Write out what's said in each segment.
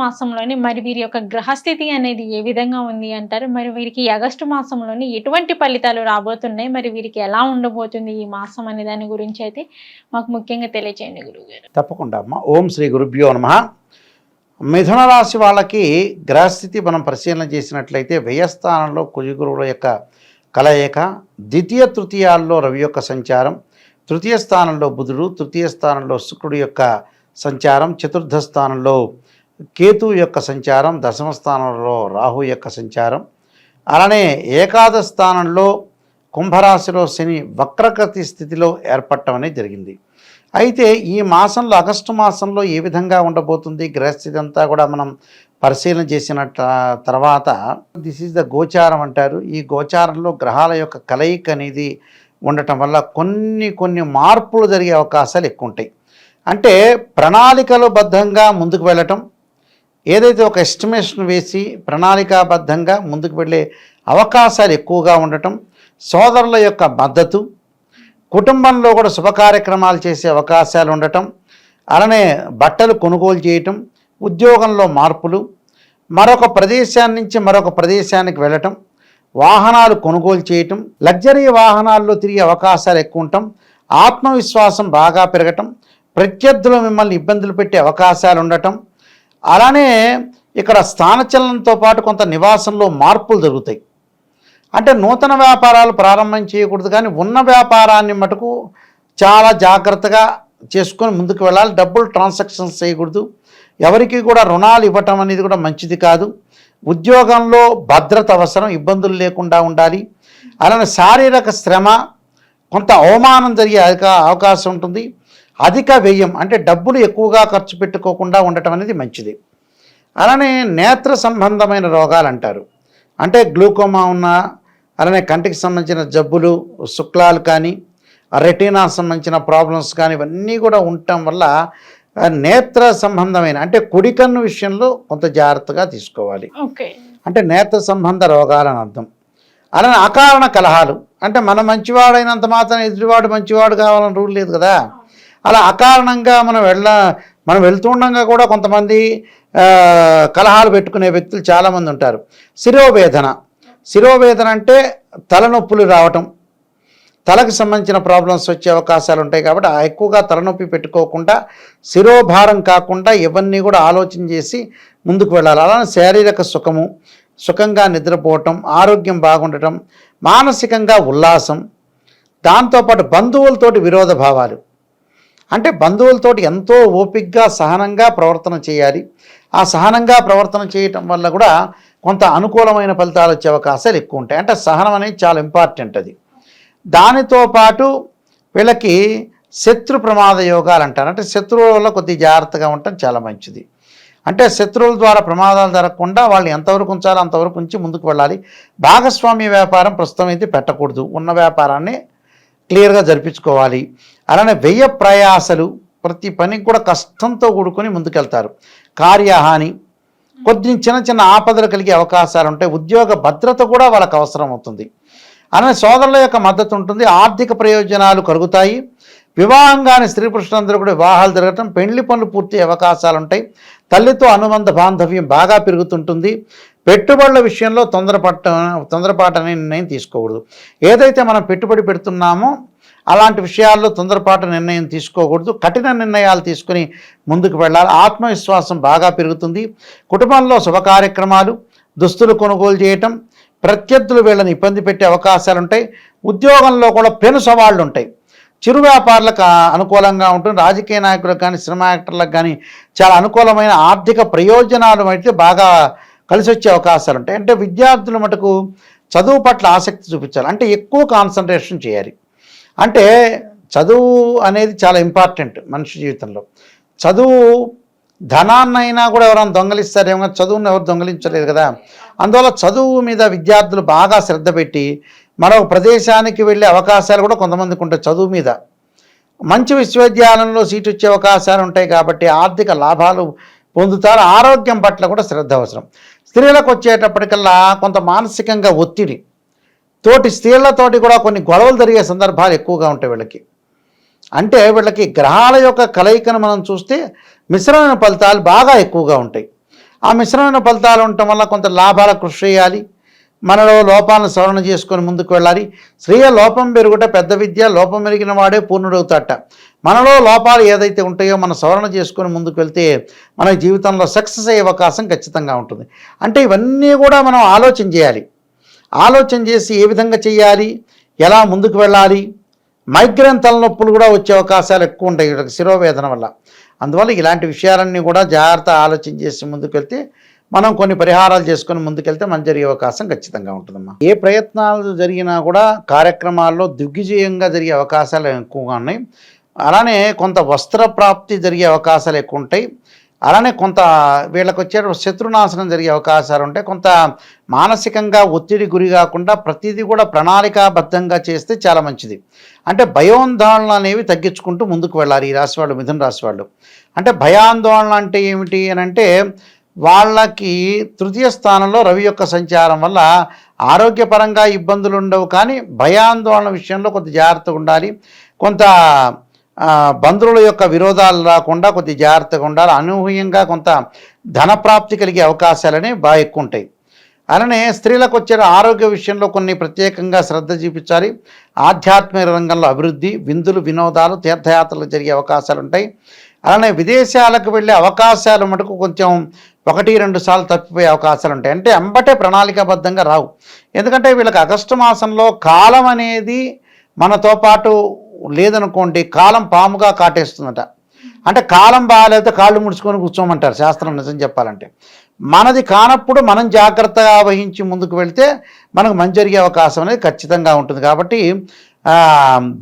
మాసంలోని మరి వీరి యొక్క గ్రహస్థితి అనేది ఏ విధంగా ఉంది అంటారు? మరి వీరికి ఆగస్టు మాసంలోని ఎటువంటి ఫలితాలు రాబోతున్నాయి? మరి వీరికి ఎలా ఉండబోతుంది ఈ మాసం అనే దాని గురించి అయితే మాకు ముఖ్యంగా తెలియచేయండి గురువుగారు. తప్పకుండా అమ్మ. ఓం శ్రీ గురుభ్యో నమ. మిథున రాశి వాళ్ళకి గ్రహస్థితి మనం పరిశీలన చేసినట్లయితే వ్యయస్థానంలో కుజగురువుల యొక్క కలయిక ద్వితీయ తృతీయాల్లో రవి యొక్క సంచారం తృతీయ స్థానంలో బుధుడు తృతీయ స్థానంలో శుక్రుడు యొక్క సంచారం చతుర్థ స్థానంలో కేతు యొక్క సంచారం దశమ స్థానంలో రాహు యొక్క సంచారం. అలానే ఏకాదశ స్థానంలో కుంభరాశిలో శని వక్రగతి స్థితిలో ఏర్పడటం అనేది జరిగింది. అయితే ఈ మాసంలో ఆగస్టు మాసంలో ఏ విధంగా ఉండబోతుంది? గ్రహస్థితి అంతా కూడా మనం పరిశీలన చేసిన తర్వాత దిస్ ఈజ్ ద గోచారం అంటారు. ఈ గోచారంలో గ్రహాల యొక్క కలయిక అనేది ఉండటం వల్ల కొన్ని కొన్ని మార్పులు జరిగే అవకాశాలు ఎక్కువ ఉంటాయి అంటే ప్రణాళికలు బద్ధంగా ముందుకు వెళ్ళటం ఏదైతే ఒక ఎస్టిమేషన్ వేసి ప్రణాళికాబద్ధంగా ముందుకు వెళ్ళే అవకాశాలు ఎక్కువగా ఉండటం సోదరుల యొక్క మద్దతు కుటుంబంలో కూడా శుభ కార్యక్రమాలు చేసే అవకాశాలు ఉండటం అలానే బట్టలు కొనుగోలు చేయటం ఉద్యోగంలో మార్పులు మరొక ప్రదేశాన్ని నుంచి మరొక ప్రదేశానికి వెళ్ళటం వాహనాలు కొనుగోలు చేయటం లగ్జరీ వాహనాల్లో తిరిగే అవకాశాలు ఎక్కువ ఉండటం ఆత్మవిశ్వాసం బాగా పెరగటం ప్రత్యర్థులు మిమ్మల్ని ఇబ్బందులు పెట్టే అవకాశాలు ఉండటం అలానే ఇక్కడ స్థానచలనంతో పాటు కొంత నివాసంలో మార్పులు జరుగుతాయి. అంటే నూతన వ్యాపారాలు ప్రారంభం చేయకూడదు కానీ ఉన్న వ్యాపారాన్ని మటుకు చాలా జాగ్రత్తగా చేసుకొని ముందుకు వెళ్ళాలి. డబ్బులు ట్రాన్సాక్షన్స్ చేయకూడదు. ఎవరికి కూడా రుణాలు ఇవ్వటం అనేది కూడా మంచిది కాదు. ఉద్యోగంలో భద్రత అవసరం ఇబ్బందులు లేకుండా ఉండాలి. అలానే శారీరక శ్రమ కొంత అవమానం జరిగే అవకాశం ఉంటుంది. అధిక వ్యయం అంటే డబ్బులు ఎక్కువగా ఖర్చు పెట్టుకోకుండా ఉండటం అనేది మంచిది. అలానే నేత్ర సంబంధమైన రోగాలు అంటారు. అంటే గ్లూకోమా ఉన్న అలానే కంటికి సంబంధించిన జబ్బులు శుక్లాలు కానీ రెటీనా సంబంధించిన ప్రాబ్లమ్స్ కానీ ఇవన్నీ కూడా ఉండటం వల్ల నేత్ర సంబంధమైన అంటే కుడి కన్ను విషయంలో కొంత జాగ్రత్తగా తీసుకోవాలి. ఓకే. అంటే నేత్ర సంబంధ రోగాలని అర్థం. అలానే అకారణ కలహాలు అంటే మన మంచివాడైనంత మాత్రం ఎదుటివాడు మంచివాడు కావాలని రూల్ లేదు కదా. అలా అకారణంగా మనం వెళ్ళ మనం వెళ్తుండగా కూడా కొంతమంది కలహాలు పెట్టుకునే వ్యక్తులు చాలామంది ఉంటారు. శిరోవేదన. శిరోవేదన అంటే తలనొప్పులు రావటం. తలకు సంబంధించిన ప్రాబ్లమ్స్ వచ్చే అవకాశాలు ఉంటాయి కాబట్టి ఆ ఎక్కువగా తలనొప్పి పెట్టుకోకుండా శిరోభారం కాకుండా ఇవన్నీ కూడా ఆలోచన చేసి ముందుకు వెళ్ళాలి. అలానే శారీరక సుఖము సుఖంగా నిద్రపోవటం ఆరోగ్యం బాగుండటం మానసికంగా ఉల్లాసం దాంతోపాటు బంధువులతోటి విరోధ భావాలు. అంటే బంధువులతోటి ఎంతో ఓపికగా సహనంగా ప్రవర్తన చేయాలి. ఆ సహనంగా ప్రవర్తన చేయటం వల్ల కూడా కొంత అనుకూలమైన ఫలితాలు వచ్చే అవకాశాలు ఎక్కువ ఉంటాయి. అంటే సహనం అనేది చాలా ఇంపార్టెంట్ అది. దానితో పాటు వీళ్ళకి శత్రు ప్రమాద యోగాలు అంటారు. అంటే శత్రువుల వల్ల కొద్దిగా జాగ్రత్తగా ఉండటం చాలా మంచిది. అంటే శత్రువుల ద్వారా ప్రమాదాలు జరగకుండా వాళ్ళు ఎంతవరకు ఉంచాలో అంతవరకు ఉంచి ముందుకు వెళ్ళాలి. భాగస్వామ్య వ్యాపారం ప్రస్తుతం అయితే పెట్టకూడదు. ఉన్న వ్యాపారాన్ని క్లియర్గా జరిపించుకోవాలి. అలానే వ్యయ ప్రయాసలు ప్రతి పనికి కూడా కష్టంతో కూడుకొని ముందుకెళ్తారు. కార్యహాని కొద్ది చిన్న చిన్న ఆపదలు కలిగే అవకాశాలు ఉంటాయి ఉద్యోగ భద్రత కూడా వాళ్ళకు అవసరం అవుతుంది. అలానే సోదరుల యొక్క మద్దతు ఉంటుంది ఆర్థిక ప్రయోజనాలు కలుగుతాయి. వివాహంగానే స్త్రీ పురుషులందరూ కూడా వివాహాలు జరగటం పెండ్లి పనులు పూర్తి అవకాశాలు ఉంటాయి. తల్లితో అనుబంధ బాంధవ్యం బాగా పెరుగుతుంటుంది. పెట్టుబడుల విషయంలో తొందరపట్ట తొందరపాటు అనే నిర్ణయం తీసుకోకూడదు. ఏదైతే మనం పెట్టుబడి పెడుతున్నామో అలాంటి విషయాల్లో తొందరపాటు నిర్ణయం తీసుకోకూడదు. కఠిన నిర్ణయాలు తీసుకుని ముందుకు వెళ్ళాలి. ఆత్మవిశ్వాసం బాగా పెరుగుతుంది. కుటుంబంలో శుభ కార్యక్రమాలు దుస్తులు కొనుగోలు చేయటం ప్రత్యర్థులు వీళ్ళని ఇబ్బంది పెట్టే అవకాశాలు ఉంటాయి. ఉద్యోగంలో కూడా పెను సవాళ్ళు ఉంటాయి. చిరు వ్యాపారులకు అనుకూలంగా ఉంటుంది. రాజకీయ నాయకులకు కానీ సినిమా యాక్టర్లకు కానీ చాలా అనుకూలమైన ఆర్థిక ప్రయోజనాలు అయితే బాగా కలిసి వచ్చే అవకాశాలు ఉంటాయి. అంటే విద్యార్థుల మటుకు చదువు పట్ల ఆసక్తి చూపించాలి. అంటే ఎక్కువ కాన్సన్ట్రేషన్ చేయాలి. అంటే చదువు అనేది చాలా ఇంపార్టెంట్ మనిషి జీవితంలో. చదువు ధనాన్నైనా కూడా ఎవరైనా దొంగలిస్తారేమో చదువును ఎవరు దొంగలించలేదు కదా. అందువల్ల చదువు మీద విద్యార్థులు బాగా శ్రద్ధ పెట్టి మరో ప్రదేశానికి వెళ్ళే అవకాశాలు కూడా కొంతమందికి ఉంటాయి చదువు మీద. మంచి విశ్వవిద్యాలయంలో సీటు వచ్చే అవకాశాలు ఉంటాయి కాబట్టి ఆర్థిక లాభాలు పొందుతారు. ఆరోగ్యం పట్ల కూడా శ్రద్ధ అవసరం. స్త్రీలకు వచ్చేటప్పటికల్లా కొంత మానసికంగా ఒత్తిడి. తోటి స్త్రీలతోటి కూడా కొన్ని గొడవలు జరిగే సందర్భాలు ఎక్కువగా ఉంటాయి వీళ్ళకి. అంటే వీళ్ళకి గ్రహాల యొక్క కలయికను మనం చూస్తే మిశ్రమైన ఫలితాలు బాగా ఎక్కువగా ఉంటాయి. ఆ మిశ్రమైన ఫలితాలు ఉండటం వల్ల కొంత లాభాల కృషి చేయాలి. మనలో లోపాలను సవరణ చేసుకొని ముందుకు వెళ్ళాలి. స్త్రీయ లోపం పెరుగుట పెద్ద విద్య లోపం పెరిగిన వాడే పూర్ణుడవుతాట. మనలో లోపాలు ఏదైతే ఉంటాయో మనం సవరణ చేసుకొని ముందుకు వెళ్తే మన జీవితంలో సక్సెస్ అయ్యే అవకాశం ఖచ్చితంగా ఉంటుంది. అంటే ఇవన్నీ కూడా మనం ఆలోచన చేయాలి. ఆలోచన చేసి ఏ విధంగా చేయాలి ఎలా ముందుకు వెళ్ళాలి? మైగ్రేన్ తలనొప్పులు కూడా వచ్చే అవకాశాలు ఎక్కువ ఉంటాయి. శిరోవేదన వల్ల. అందువల్ల ఇలాంటి విషయాలన్నీ కూడా జాగ్రత్త ఆలోచన చేసి ముందుకు వెళ్తే మనం కొన్ని పరిహారాలు చేసుకుని ముందుకెళ్తే మంచి జరిగే అవకాశం ఖచ్చితంగా ఉంటుందమ్మా. ఏ ప్రయత్నాలు జరిగినా కూడా కార్యక్రమాల్లో దిగ్విజయంగా జరిగే అవకాశాలు ఎక్కువగా ఉన్నాయి. అలానే కొంత వస్త్ర ప్రాప్తి జరిగే అవకాశాలు ఎక్కువ ఉంటాయి. అలానే కొంత వీళ్ళకి వచ్చే శత్రునాశనం జరిగే అవకాశాలు ఉంటాయి. కొంత మానసికంగా ఒత్తిడి గురి కాకుండా ప్రతిదీ కూడా ప్రణాళికాబద్ధంగా చేస్తే చాలా మంచిది. అంటే భయోందోళన అనేవి తగ్గించుకుంటూ ముందుకు వెళ్ళాలి ఈ రాశి వాళ్ళు మిథున రాశి వాళ్ళు. అంటే భయాందోళన అంటే ఏమిటి అని అంటే వాళ్ళకి తృతీయ స్థానంలో రవి యొక్క సంచారం వల్ల ఆరోగ్యపరంగా ఇబ్బందులు ఉండవు కానీ భయాందోళన విషయంలో కొంత జాగ్రత్తగా ఉండాలి. కొంత బంధువుల యొక్క విరోధాలు రాకుండా కొద్ది జాగ్రత్తగా ఉండాలి. అనూహ్యంగా కొంత ధనప్రాప్తి కలిగే అవకాశాలని బాగా ఎక్కువ ఉంటాయి అలానే స్త్రీలకు వచ్చిన ఆరోగ్య విషయంలో కొన్ని ప్రత్యేకంగా శ్రద్ధ చూపించాలి. ఆధ్యాత్మిక రంగంలో అభివృద్ధి విందులు వినోదాలు తీర్థయాత్రలు జరిగే అవకాశాలు ఉంటాయి. అలానే విదేశాలకు వెళ్ళే అవకాశాలు మటుకు కొంచెం ఒకటి రెండు సార్లు తప్పిపోయే అవకాశాలు ఉంటాయి. అంటే ఎంబటే ప్రణాళికాబద్ధంగా రావు. ఎందుకంటే వీళ్ళకి ఆగస్టు మాసంలో కాలం అనేది మనతో పాటు లేదనుకోండి కాలం పాముగా కాటేస్తుందట. అంటే కాలం బాగాలేదు కాళ్ళు ముడుచుకొని కూర్చోమంటారు శాస్త్రం నిజం చెప్పాలంటే. మనది కానప్పుడు మనం జాగ్రత్తగా వహించి ముందుకు వెళితే మనకు మంచి జరిగే అవకాశం అనేది ఖచ్చితంగా ఉంటుంది. కాబట్టి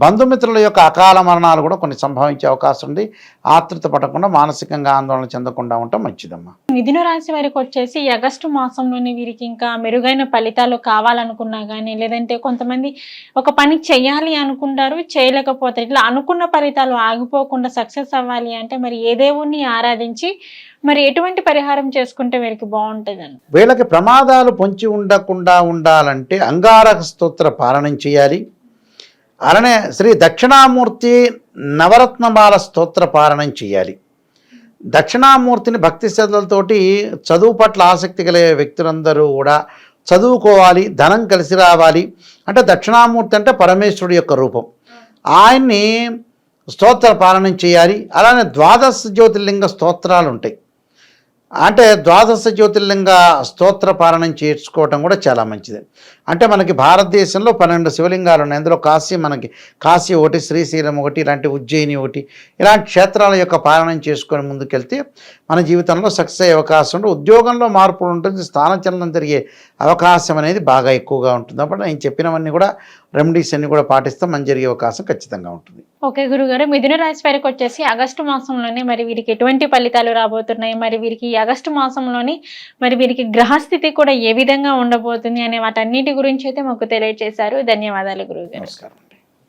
బంధుమిత్రుల యొక్క అకాల మరణాలు కూడా కొన్ని సంభవించే అవకాశం ఉంది. ఆతృత పడకుండా మానసికంగా ఆందోళన చెందకుండా ఉండటం మంచిదమ్మా. మిథున రాశి వారికి వచ్చేసి ఆగస్టు మాసంలోనే వీరికి ఇంకా మెరుగైన ఫలితాలు కావాలనుకున్నా కానీ లేదంటే కొంతమంది ఒక పని చేయాలి అనుకుంటారు చేయలేకపోతారు ఇట్లా అనుకున్న ఫలితాలు ఆగిపోకుండా సక్సెస్ అవ్వాలి అంటే మరి ఏ దేవుణ్ణి ఆరాధించి మరి ఎటువంటి పరిహారం చేసుకుంటే వీరికి బాగుంటుందని వీళ్ళకి ప్రమాదాలు పొంచి ఉండకుండా ఉండాలంటే అంగారక స్తోత్ర పాలనం చేయాలి. అలానే శ్రీ దక్షిణామూర్తి నవరత్నమాల స్తోత్ర పారాయణం చేయాలి. దక్షిణామూర్తిని భక్తి శ్రద్ధలతోటి చదువు పట్ల ఆసక్తి కలిగే వ్యక్తులందరూ కూడా చదువుకోవాలి ధనం కలిసి రావాలి. అంటే దక్షిణామూర్తి అంటే పరమేశ్వరుడి యొక్క రూపం. ఆయన్ని స్తోత్ర పాలనం చేయాలి. అలానే ద్వాదశ జ్యోతిర్లింగ స్తోత్రాలు ఉంటాయి. అంటే ద్వాదశ జ్యోతిర్లింగ స్తోత్ర పాలనం చేర్చుకోవటం కూడా చాలా మంచిది. అంటే మనకి భారతదేశంలో పన్నెండు శివలింగాలు ఉన్నాయి. అందులో కాశీ మనకి కాశీ ఒకటి శ్రీశైలం ఒకటి ఇలాంటి ఉజ్జయిని ఒకటి ఇలాంటి క్షేత్రాల యొక్క పాలనం చేసుకొని ముందుకెళ్తే మన జీవితంలో సక్సెస్ అయ్యే అవకాశం ఉంటుంది. ఉద్యోగంలో మార్పులు ఉంటుంది స్థానచలనం జరిగే అవకాశం అనేది బాగా ఎక్కువగా ఉంటుంది. అప్పుడు నేను చెప్పినవన్నీ కూడా రెమెడీస్ అన్ని కూడా పాటిస్తే మంచి జరిగే అవకాశం ఖచ్చితంగా ఉంటుంది. ఓకే గురుగారు మిథున రాశి వారికి వచ్చేసి ఆగస్టు మాసంలోనే మరి వీరికి ఎటువంటి ఫలితాలు రాబోతున్నాయి? మరి వీరికి ఆగస్టు మాసంలోని మరి వీరికి గ్రహస్థితి కూడా ఏ విధంగా ఉండబోతుంది అనే వాటన్నిటి గురించి అయితే మాకు తెలియజేశారు ధన్యవాదాలు గురుగారు నమస్కారం.